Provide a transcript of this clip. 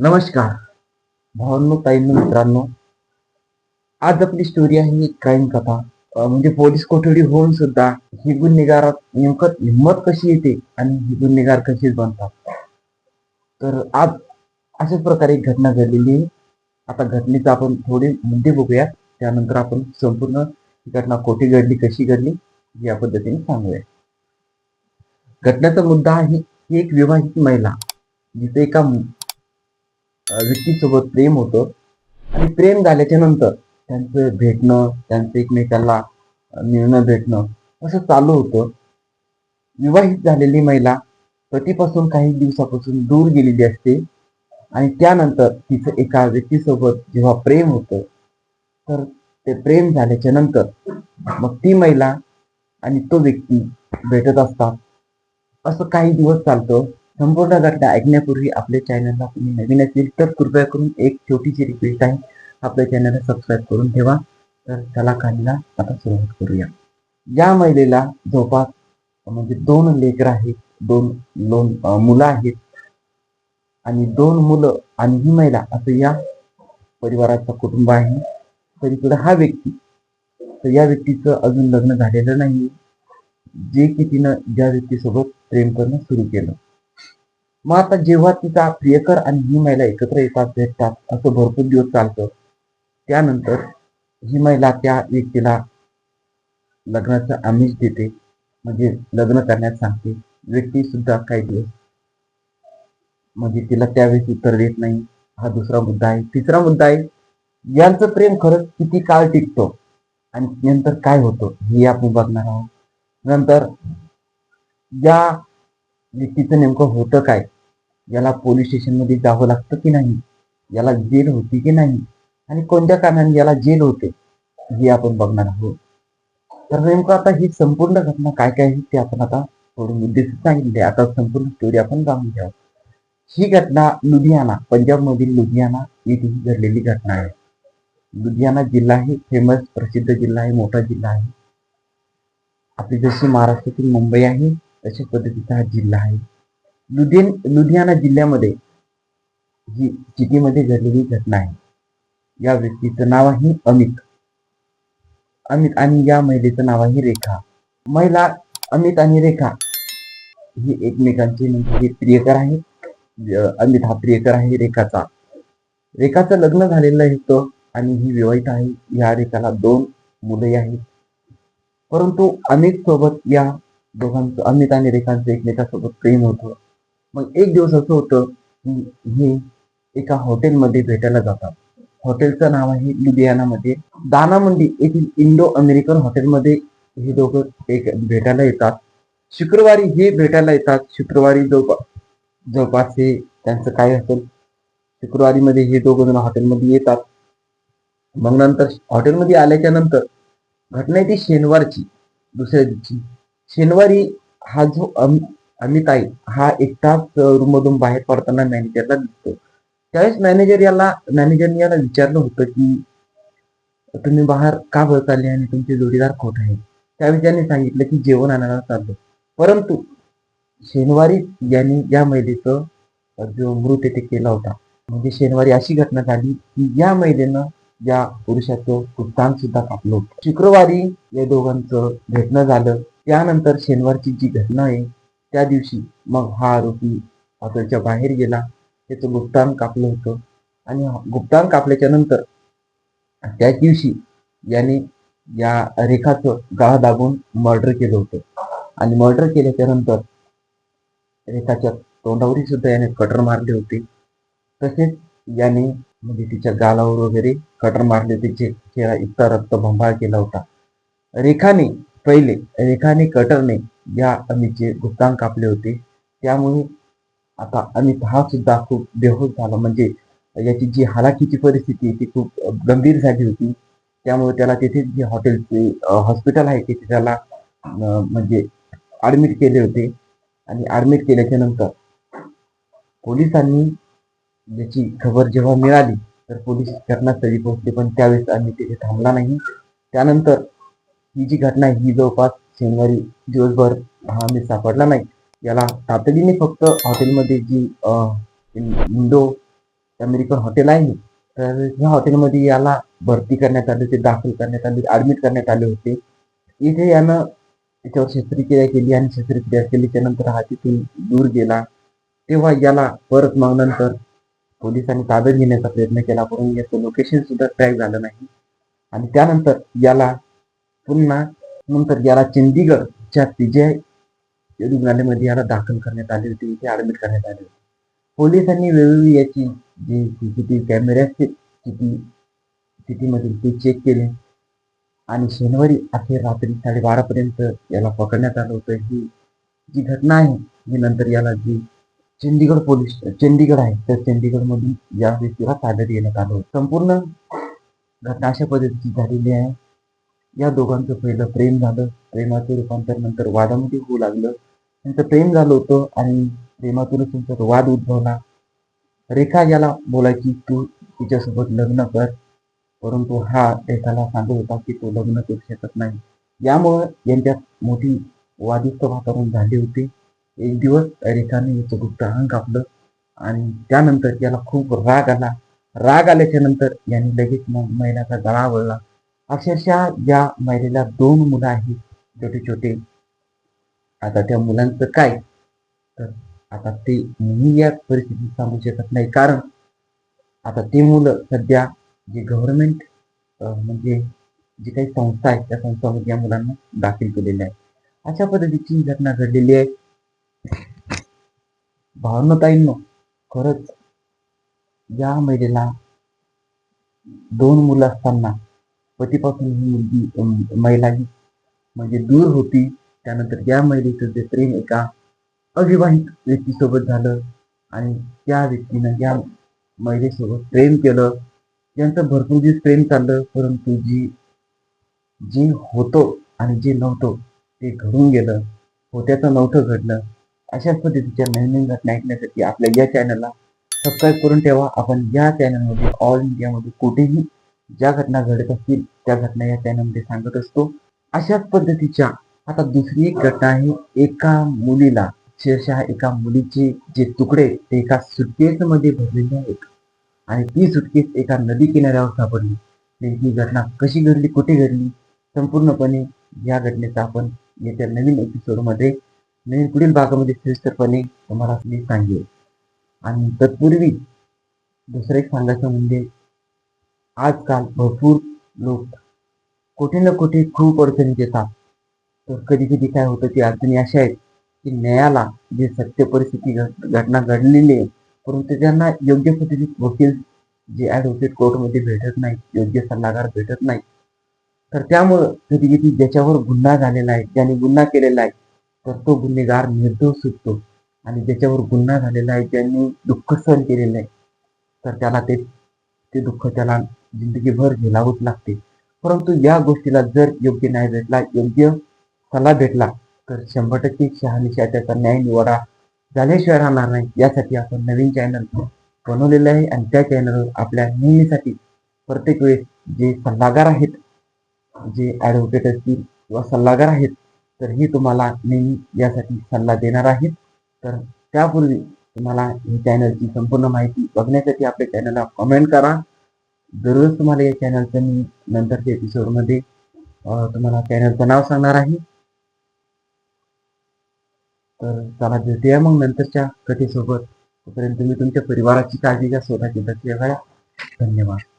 नमस्कार. भावांनो ताईंनो मित्रांनो आज आपली स्टोरी आहे एक क्राईम कथा. म्हणजे पोलीस कोठडी होऊन सुद्धा ही गुन्हेगारात नेमकं हिंमत कशी येते आणि ही गुन्हेगार कशी बनतात? तर आज अशाच प्रकारे एक घटना घडलेली आहे. आता घटनेचा आपण थोडे मुद्दे बघूया त्यानंतर आपण संपूर्ण घटना कोठे घडली कशी घडली या पद्धतीने सांगूया घटनेचा मुद्दा आहे ही एक विवाहित महिला जिथे एका व्यक्तीसोबत प्रेम होतं. आणि प्रेम झाल्याच्यानंतर त्यांचं भेटणं त्यांचं एकमेकाला मिळणं भेटणं असं चालू होतं. विवाहित झालेली महिला पतीपासून काही दिवसापासून दूर गेलेली असते आणि त्यानंतर तिचं एका व्यक्तीसोबत जेव्हा प्रेम होतं तर ते प्रेम झाल्याच्यानंतर मग ती महिला आणि तो व्यक्ती भेटत असतात. असं काही दिवस चालतं. संपूर्ण घटना ऐकण्यापूर्वी आपल्या चॅनलला तुम्ही नवीन असेल तर कृपया करून एक छोटीशी रिक्वेस्ट आहे. आपल्या चॅनलला सबस्क्राईब करून ठेवा. तर त्याला कहाणीला आता सुरुवात करूया. या महिलेला जवळपास म्हणजे दोन लेकर आहेत दोन दोन मुलं आहेत. आणि दोन मुलं आणि ही महिला असं या परिवाराचं कुटुंब आहे. तर इकडे हा व्यक्ती तर या व्यक्तीचं अजून लग्न झालेलं नाही जे की तिनं ज्या व्यक्तीसोबत प्रेम करणं सुरू केलं. मग आता जेव्हा तिचा प्रियकर आणि ही महिला एकत्र येतात भेटतात असं भरपूर दिवस चालतं. त्यानंतर ही महिला त्या व्यक्तीला लग्नाचं आमिष देते. म्हणजे लग्न करण्यास सांगते. व्यक्ती सुद्धा काही दिवस म्हणजे तिला त्यावेळेस उत्तर देत नाही. हा दुसरा मुद्दा आहे. तिसरा मुद्दा आहे यांचं प्रेम खरंच किती काळ टिकतो आणि नंतर काय होतं हे आपण बघणार आहोत. नंतर या व्यक्तीचं नेमकं होतं काय? याला पोलीस स्टेशनमध्ये जावं लागतं की नाही? याला जेल होती की नाही? आणि कोणत्या कारणाने याला जेल होते? हे आपण बघणार आहोत. तर नेमकं आता ही संपूर्ण घटना काय काय आहे ते आपण आता थोडे मुद्दे सांगितले आता संपूर्ण स्टोरी आपण जाणून घ्यावं. ही घटना लुधियाना पंजाबमधील लुधियाना येथे घडलेली घटना आहे. लुधियाना जिल्हा हे फेमस प्रसिद्ध जिल्हा आहे मोठा जिल्हा आहे. आपली जशी महाराष्ट्रातील मुंबई आहे तशाच पद्धतीचा हा जिल्हा आहे लुधियन लुधियाना जिल्ह्यामध्ये ही सिटीमध्ये घडलेली घटना आहे. या व्यक्तीचं नाव आहे अमित. अमित आणि या महिलेचं नाव आहे रेखा. महिला अमित आणि रेखा ही एकमेकांचे म्हणजे प्रियकर आहेत. अमित हा प्रियकर आहे रेखाचा. रेखाचं लग्न झालेलं होतं आणि ही विवाहित आहे. या रेखाला दोन मुले आहेत. परंतु अमित सोबत या दोघांचं अमित आणि रेखांचं एकमेकांसोबत प्रेम होतं. मग एक दिवस असं होतं की हे एका हॉटेलमध्ये भेटायला जातात. हॉटेलचं नाव आहे लुधियानामध्ये. दानामंडी येथील इंडो अमेरिकन हॉटेलमध्ये हे दोघं एक भेटायला येतात. शुक्रवारी हे भेटायला येतात. शुक्रवारी जवळपास जवळपास हे त्यांचं काय असेल? शुक्रवारी मध्ये हे दोघं जण हॉटेलमध्ये येतात. मग नंतर हॉटेलमध्ये आल्याच्यानंतर घटना येते शनिवारची दुसऱ्या दिवशी. शनिवारी हा जो अमित आहे हा एकटाच रूम मधून बाहेर पडताना मॅनेजरला दिसतो. त्यावेळेस मॅनेजर याला मॅनेजरने याला विचारलं होतं की तुम्ही बाहेर का बरं चालले आणि तुमचे जोडीदार खोट आहे? त्यावेळी त्यांनी सांगितलं की जेवण आणायला चाललो परंतु शनिवारी यांनी या महिलेचं जो मृत येथे केला होता म्हणजे शनिवारी अशी घटना झाली की या महिलेनं या पुरुषाचं कुत्तान सुद्धा कापलं होतं. शुक्रवारी या दोघांचं भेटणं झालं. त्यानंतर शनिवारची जी घटना आहे त्या दिवशी मग हा आरोपी हॉटेलच्या बाहेर गेला. त्याचं गुप्तांग कापलं होतं. आणि गुप्तांग कापल्याच्या नंतर त्याच दिवशी याने या रेखाचं गळा दाबून मर्डर केलं होतं. आणि मर्डर केल्याच्यानंतर रेखाच्या तोंडावरही सुद्धा याने कटर मारले होते. तसेच याने म्हणजे तिच्या गालावर वगैरे कटर मारले होते. जे चेहरा इतका रक्तभंबाळ केला होता. रेखाने पहिले रेखाने कटरने या अमितचे गुप्तांग कापले होते. त्यामुळे आता अमित हा सुद्धा खूप बेहोश झाला. म्हणजे याची जी हालाकीची परिस्थिती ती खूप गंभीर झाली होती. त्यामुळे त्याला तिथे जे हॉटेलचे हॉस्पिटल आहे तिथे त्याला म्हणजे ऍडमिट केले होते. आणि ऍडमिट केल्याच्यानंतर पोलिसांनी याची खबर जेव्हा मिळाली तर पोलीस घटनास्थळी पोहोचले. पण त्यावेळेस आम्ही तिथे थांबला नाही. त्यानंतर ही जी घटना आहे ही जवळपास शनिवारी दिवसभर हा मी सापडला नाही. याला तातडीने फक्त हॉटेलमध्ये जी इंडो अमेरिकन हॉटेल आहे तर ह्या हॉटेलमध्ये याला भरती करण्यात आले होते दाखल करण्यात आले ऍडमिट करण्यात आले होते. इथे यानं त्याच्यावर शस्त्रक्रिया केली आणि शस्त्रक्रिया केल्याच्यानंतर हा तिथून दूर गेला. तेव्हा याला परत मग नंतर पोलिसांनी ताब्यात घेण्याचा प्रयत्न केला परंतु याचं लोकेशन सुद्धा ट्रॅक झालं नाही. आणि त्यानंतर याला पुन्हा नंतर याला चंदीगडच्या तिजय रुग्णालयामध्ये याला दाखल करण्यात आले होते इथे ऍडमिट करण्यात आले होते. पोलिसांनी वेळोवेळी याची जे सीसीटीव्ही कॅमेरे असतील सिटी सिटीमधील ते चेक केले. आणि शनिवारी अखेर रात्री साडेबारापर्यंत याला पकडण्यात आलं होतं. ही जी घटना आहे ही नंतर याला जी चंदीगड पोलीस चंदीगड आहे तर चंदीगडमधून या व्यक्तीला ताब्यात घेण्यात आलं होतं. संपूर्ण घटना अशा पद्धतीची झालेली आहे. या दोघांचं पहिलं प्रेम झालं. प्रेमाचं रूपांतर नंतर वादामध्ये होऊ लागलं. त्यांचं प्रेम झालं होतं आणि प्रेमातूनच त्यांचा वाद उद्भवला. रेखा याला बोलायची तू तिच्यासोबत लग्न कर. परंतु हा रेखाला सांगत होता की तो लग्न करू शकत नाही. यामुळं यांच्यात मोठी वादिस्त वातावरण झाले होते. एक दिवस रेखाने याचं गुप्त अंग कापलं आणि त्यानंतर याला खूप राग आला. राग आल्याच्यानंतर यांनी लगेच मग महिलाचा गळा वळला. अक्षरशः या महिलेला दोन मुलं आहेत छोटे छोटे आता त्या मुलांचं काय? तर आता ते मी या परिस्थितीत सांगू शकत नाही. कारण आता ते मुलं सध्या जे गव्हर्नमेंट म्हणजे जी काही संस्था आहे त्या संस्थामध्ये या मुलांना दाखल केलेल्या आहे अशा पद्धतीची घटना घडलेली आहे. भावनताईंनो खरंच या महिलेला दोन मुलं असताना पतीपासून ही मुलगी महिला ही म्हणजे दूर होती. त्यानंतर या महिलेचं जे प्रेम एका अविवाहित व्यक्तीसोबत झालं आणि त्या व्यक्तीनं या महिलेसोबत प्रेम केलं. यांचं भरपूर दिवस प्रेम चाललं परंतु जी जे होतं आणि जे नव्हतं ते घडून गेलं. होत्याचं नव्हतं घडलं. अशाच पद्धतीच्या नवीन नवीन घटना ऐकण्यासाठी आपल्या या चॅनलला सबस्क्राईब करून ठेवा. आपण या चॅनलमध्ये ऑल इंडियामध्ये कुठेही ज्या घटना घडत असतील त्या घटना या चॅनलमध्ये सांगत असतो. अशाच पद्धतीच्या आता दुसरी एक घटना आहे एका मुलीला अक्षरशः एका मुलीचे जे तुकडे ते एका सुटकेस मध्ये भरलेले आहेत. आणि ती सुटकेस एका नदी किनाऱ्यावर सापडली. नेमकी घटना कशी घडली कुठे घडली संपूर्णपणे या घटनेचा आपण येत्या नवीन एपिसोडमध्ये नवीन पुढील भागामध्ये सविस्तरपणे तुम्हाला मी सांगेल आणि तत्पूर्वी दुसरं एक सांगायचं म्हणजे आजकाल भरपूर लोक कुठे ना कुठे खूप अडचणीत येतात. तर कधी कधी काय होतं ती अडचणी अशा आहेत की न्यायाला जे सत्य परिस्थिती घट- घटना घडलेली आहे परंतु त्यांना योग्य पद्धतीत वकील जे ॲडव्होकेट कोर्टमध्ये भेटत नाही योग्य सल्लागार भेटत नाही तर त्यामुळं कधी कधी ज्याच्यावर गुन्हा झालेला आहे ज्याने गुन्हा केलेला आहे तर तो गुन्हेगार निर्दोष सुटतो. आणि ज्याच्यावर गुन्हा झालेला आहे ज्यांनी दुःख सहन केलेलं आहे तर त्याला ते ते दुःख त्याला जिंदगीभर झेलावंच लागते. परंतु या गोष्टीला जर योग्य न्याय भेटला योग्य सल्ला भेटला तर शंभर टक्के शहानिशा त्याचा न्याय निवाडा झाल्याशिवाय राहणार नाही. यासाठी आपण नवीन चॅनल बनवलेलं आहे आणि त्या चॅनलवर आपल्या नेहमीसाठी प्रत्येक वेळेस जे सल्लागार आहेत जे ॲडव्होकेट असतील किंवा सल्लागार आहेत तर हे तुम्हाला नेहमी यासाठी सल्ला देणार आहेत. तर त्यापूर्वी तुम्हाला ही चॅनलची संपूर्ण माहिती बघण्यासाठी आपल्या चॅनलला कमेंट करा. दररोज तुम्हाला या चॅनलचं मी नंतरच्या एपिसोडमध्ये तुम्हाला चॅनलचं नाव सांगणार आहे. तर चला भेटूया मग नंतरच्या कथेसोबत. तोपर्यंत तुम्ही तुमच्या परिवाराची काळजी घ्या स्वतःची लक्ष घ्या. धन्यवाद.